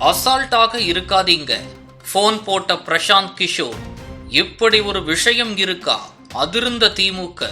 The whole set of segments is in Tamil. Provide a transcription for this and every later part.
அசால்ட்டாக இருக்காதீங்க. போன் போட்ட பிரசாந்த் கிஷோர் இப்படி ஒரு விஷயம் இருக்கா? அதிர்ந்த திமுக.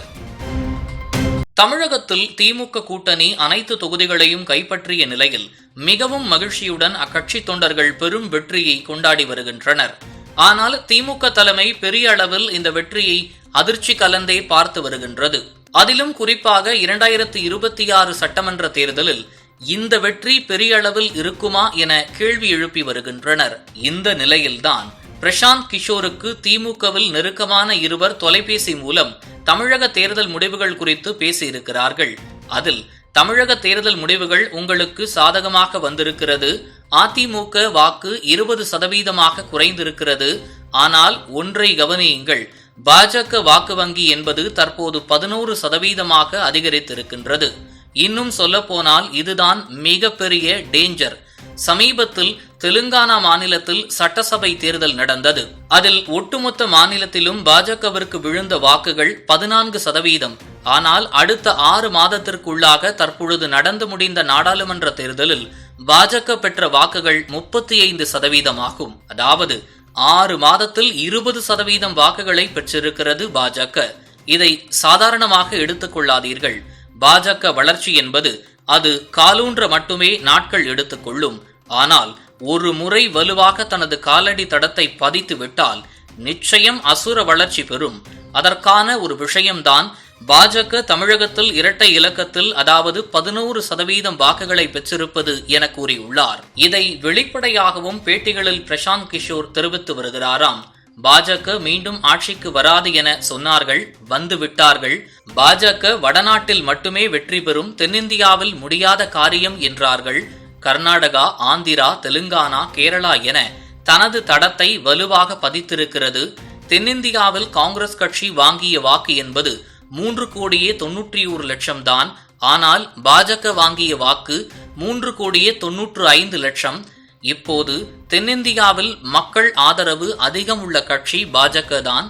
தமிழகத்தில் திமுக கூட்டணி அனைத்து தொகுதிகளையும் கைப்பற்றிய நிலையில் மிகவும் மகிழ்ச்சியுடன் அக்கட்சி தொண்டர்கள் பெரும் வெற்றியை கொண்டாடி வருகின்றனர். ஆனால் திமுக தலைமை பெரிய அளவில் இந்த வெற்றியை அதிர்ச்சி கலந்தே பார்த்து வருகின்றது. அதிலும் குறிப்பாக இரண்டாயிரத்தி இருபத்தி ஆறு சட்டமன்ற தேர்தலில் இந்த வெற்றி பெரிய அளவில் இருக்குமா என கேள்வி எழுப்பி வருகின்றனர். இந்த நிலையில்தான் பிரசாந்த் கிஷோருக்கு திமுகவில் நெருக்கமான இருவர் தொலைபேசி மூலம் தமிழக தேர்தல் முடிவுகள் குறித்து பேசியிருக்கிறார்கள். அதில் தமிழக தேர்தல் முடிவுகள் உங்களுக்கு சாதகமாக வந்திருக்கிறது. அதிமுக வாக்கு இருபது சதவீதமாக குறைந்திருக்கிறது. ஆனால் ஒன்றை கவனியுங்கள். பாஜக வாக்கு வங்கி என்பது தற்போது பதினோரு சதவீதமாக அதிகரித்திருக்கின்றது. இன்னும் சொல்ல போனால் இதுதான் மிகப்பெரிய டேஞ்சர் சமீபத்தில் தெலுங்கானா மாநிலத்தில் சட்டசபை தேர்தல் நடந்தது. அதில் ஒட்டுமொத்த மாநிலத்திலும் பாஜகவிற்கு விழுந்த வாக்குகள் பதினான்கு சதவீதம். ஆனால் அடுத்த ஆறு மாதத்திற்குள்ளாக தற்பொழுது நடந்து முடிந்த நாடாளுமன்ற தேர்தலில் பாஜக பெற்ற வாக்குகள் முப்பத்தி ஐந்து சதவீதமாகும். அதாவது ஆறு மாதத்தில் இருபது சதவீதம் வாக்குகளை பெற்றிருக்கிறது பாஜக. இதை சாதாரணமாக எடுத்துக்கொள்ளாதீர்கள் கொள்ளாதீர்கள். பாஜக வளர்ச்சி என்பது அது காலூன்ற மட்டுமே நாட்கள் எடுத்துக்கொள்ளும் ஆனால் ஒரு முறை வலுவாக தனது காலடி தடத்தை பதித்து விட்டால் நிச்சயம் அசுர வளர்ச்சி பெறும். அதற்கான ஒரு விஷயம்தான் பாஜக தமிழகத்தில் இரட்டை இலக்கத்தில் அதாவது பதினோரு சதவீதம் வாக்குகளை பெற்றிருப்பது என கூறியுள்ளார். இதை வெளிப்படையாகவும் பேட்டிகளில் பிரசாந்த் கிஷோர் தெரிவித்து வருகிறாராம். பாஜக மீண்டும் ஆட்சிக்கு வராது என சொன்னார்கள் வந்து விட்டார்கள். பாஜக வடநாட்டில் மட்டுமே வெற்றி பெறும் தென்னிந்தியாவில் முடியாத காரியம் என்றார்கள். கர்நாடகா ஆந்திரா தெலுங்கானா கேரளா என தனது தடத்தை வலுவாக பதித்திருக்கிறது. தென்னிந்தியாவில் காங்கிரஸ் கட்சி வாங்கிய வாக்கு என்பது மூன்று கோடியே தொன்னூற்றி ஒரு லட்சம் தான். ஆனால் பாஜக வாங்கிய வாக்கு மூன்று கோடியே தொன்னூற்று ஐந்து லட்சம். இப்போது தென்னிந்தியாவில் மக்கள் ஆதரவு அதிகம் உள்ள கட்சி பாஜக தான்.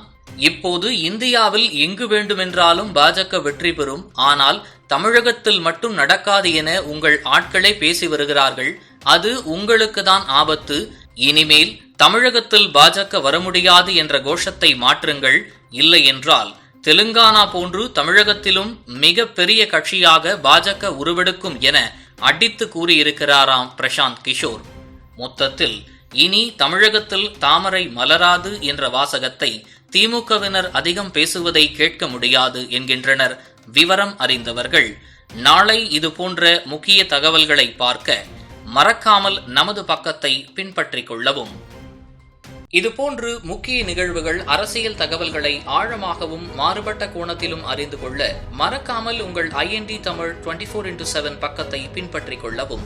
இப்போது இந்தியாவில் எங்கு வேண்டுமென்றாலும் பாஜக வெற்றி பெறும். ஆனால் தமிழகத்தில் மட்டும் நடக்காது என உங்கள் ஆட்களே பேசி வருகிறார்கள். அது உங்களுக்கு தான் ஆபத்து. இனிமேல் தமிழகத்தில் பாஜக வர முடியாது என்ற கோஷத்தை மாற்றுங்கள். இல்லை என்றால் தெலுங்கானா போன்று தமிழகத்திலும் மிக பெரிய கட்சியாக பாஜக உருவெடுக்கும் என அடித்து கூறியிருக்கிறாராம் பிரசாந்த் கிஷோர். மொத்தத்தில் இனி தமிழகத்தில் தாமரை மலராது என்ற வாசகத்தை திமுகவினர் அதிகம் பேசுவதை கேட்க முடியாது என்கின்றனர். விவரம் அறிந்தவர்கள் நாளை இது போன்ற முக்கிய தகவல்களை பார்க்க மறக்காமல் நமது பக்கத்தை பின்பற்றிக் கொள்ளவும் இதுபோன்று முக்கிய நிகழ்வுகள் அரசியல் தகவல்களை ஆழமாகவும் மாறுபட்ட கோணத்திலும் அறிந்து கொள்ள மறக்காமல் உங்கள் I N T Tamil twenty four into seven பக்கத்தை பின்பற்றிக் கொள்ளவும்.